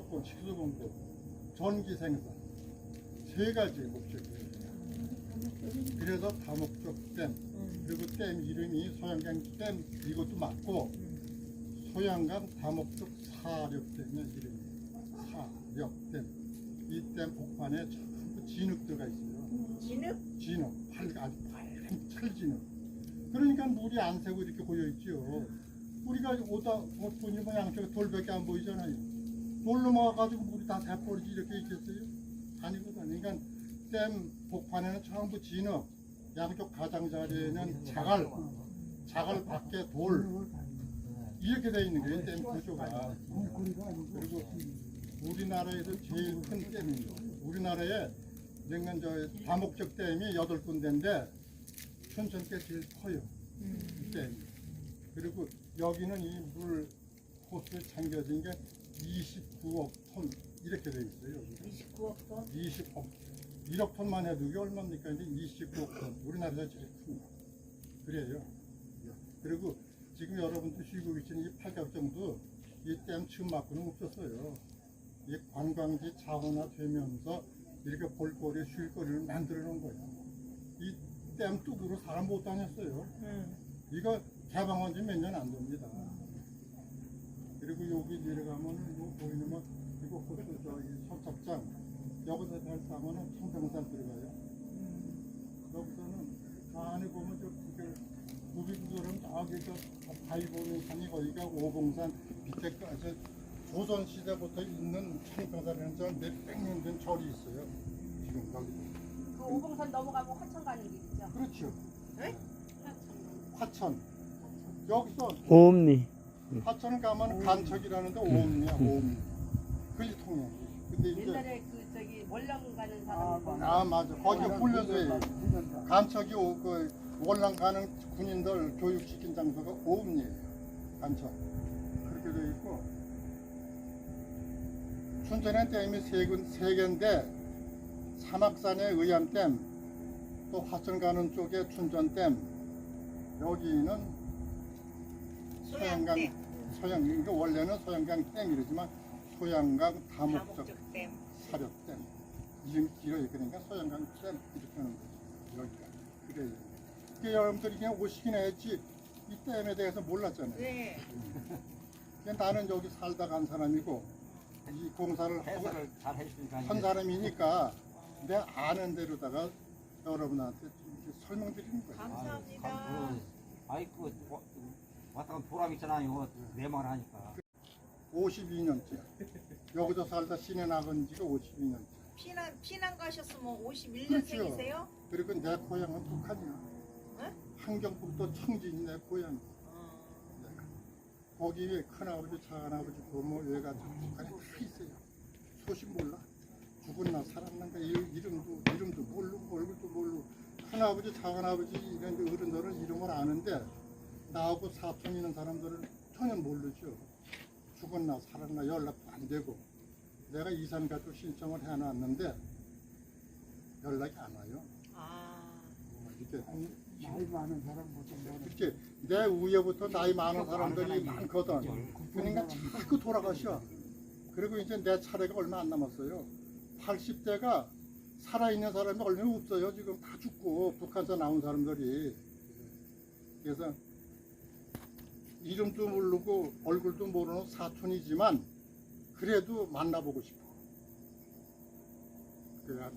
생태, 전기 생산 세 가지 목적이에요. 그래서 다목적 댐 그리고 댐 이름이 소양강 댐 이것도 맞고 소양강 다목적 사력댐의 이름이에요. 사력댐 이 댐 복판에 전부 진흙들어가 있어요. 진흙? 진흙, 팔, 아주 빨간 철진흙. 그러니까 물이 안 새고 이렇게 고여 있죠. 우리가 오다 보니 뭐 양쪽에 돌밖에 안 보이잖아요. 돌 넘어가가지고 물이 다 새버리지 이렇게 있겠어요? 아니거든. 그러니까 댐 복판에는 전부 진흙, 양쪽 가장자리에는 자갈, 자갈 밖에 돌 이렇게 돼 있는 거예요. 댐 구조가. 그리고 우리나라에서 제일 큰 댐입니다. 우리나라에 냉간 저 다목적 댐이 여덟 군데인데 춘천께 제일 커요. 이 댐이. 그리고 여기는 이물 호수에 잠겨진 게 29억 톤 이렇게 돼 있어요. 여기가. 29억 톤? 20억 1억 톤만 해도 이게 얼마입니까? 이제 29억 톤. 우리나라에서 제일 큽니다. 그래요. 그리고 지금 여러분들 쉬고 계시는 이 팔각정도 이댐 처음 맞고는 없었어요. 이 관광지 자원화 되면서 이렇게 볼거리, 쉴거리를 만들어 놓은 거예요. 이 댐 뚝으로 사람 못 다녔어요. 응. 이거 개방한 지 몇 년 안 됩니다. 그리고 여기 내려가면은 이거 보이는 건 이거 호수 저기 선착장 여기서 잘 타면은 청평산 들어가요. 여기서는 안에 보면 저 구경 구비구들은 저기 저 바위 보는 산이 거기가 오봉산 밑에까지 조선 시대부터 있는 청평산에는 저 몇백 년 된 절이 있어요. 지금 여기. 그 오봉산 넘어가고 화천 가는 길이죠. 그렇죠. 네? 화천. 여기서 옴니. 화천 가면 간척이라는데 오음이야 오음. 그게 통해. 근데 이제 옛날에 그 저기 월남 가는 사람 아 맞아. 거기 훈련소 에 간척이 오, 그 월남 가는 군인들 교육시킨 장소가 오음이에요. 간척. 그렇게 돼 있고. 춘천에 댐이 세, 군, 세 개인데 사막산의 의암댐 또 화천 가는 쪽에 춘천댐. 여기는 소양강 소양댐. 소양 이게 원래는 소양강 댐이지만 소양강 다목적 댐. 사료댐 이름이 길어요 그러니까 소양강 댐 이렇게 하는 거죠 여기가 그래요 그게 여러분들이 그냥 오시긴 했지 이 댐에 대해서 몰랐잖아요 네. 그냥 나는 여기 살다 간 사람이고 이 공사를 하고 한 사람이니까 내 아는 대로다가 여러분한테 설명드리는 거예요 감사합니다. 아이 그 와- 왔다 간 보람 있잖아요. 내말 하니까. 52년째. 여기서 살다 시내 나간 지가 52년째. 피난 피난 가셨으면 그렇죠. 51년생이세요? 그리고 내 고향은 북한이야. 네? 함경북도 청진이 내 고향 거기 큰아버지 작은아버지 고모 외가 북한에 다 있어요. 소식 몰라. 죽었나 살았는가 이- 이름도 이름도 모르고 얼굴도 모르고 큰아버지 작은아버지 이런 데 어른들은 이름을 아는데 나하고 사촌 있는 사람들은 전혀 모르죠 죽었나 살았나 연락도 안 되고 내가 이산 가족 신청을 해놨는데 연락이 안 와요 아. 이렇게 나이 많은 사람부터 뭐 이렇게 내 위에부터 나이 많은 사람들이 많거든. 그러니까 자꾸 돌아가셔. 그리고 이제 내 차례가 얼마 안 남았어요. 80대가 살아있는 사람이 얼마 없어요. 지금 다 죽고 북한에서 나온 사람들이. 그래서 이름도 모르고 얼굴도 모르는 사촌이지만 그래도 만나보고 싶어. 그래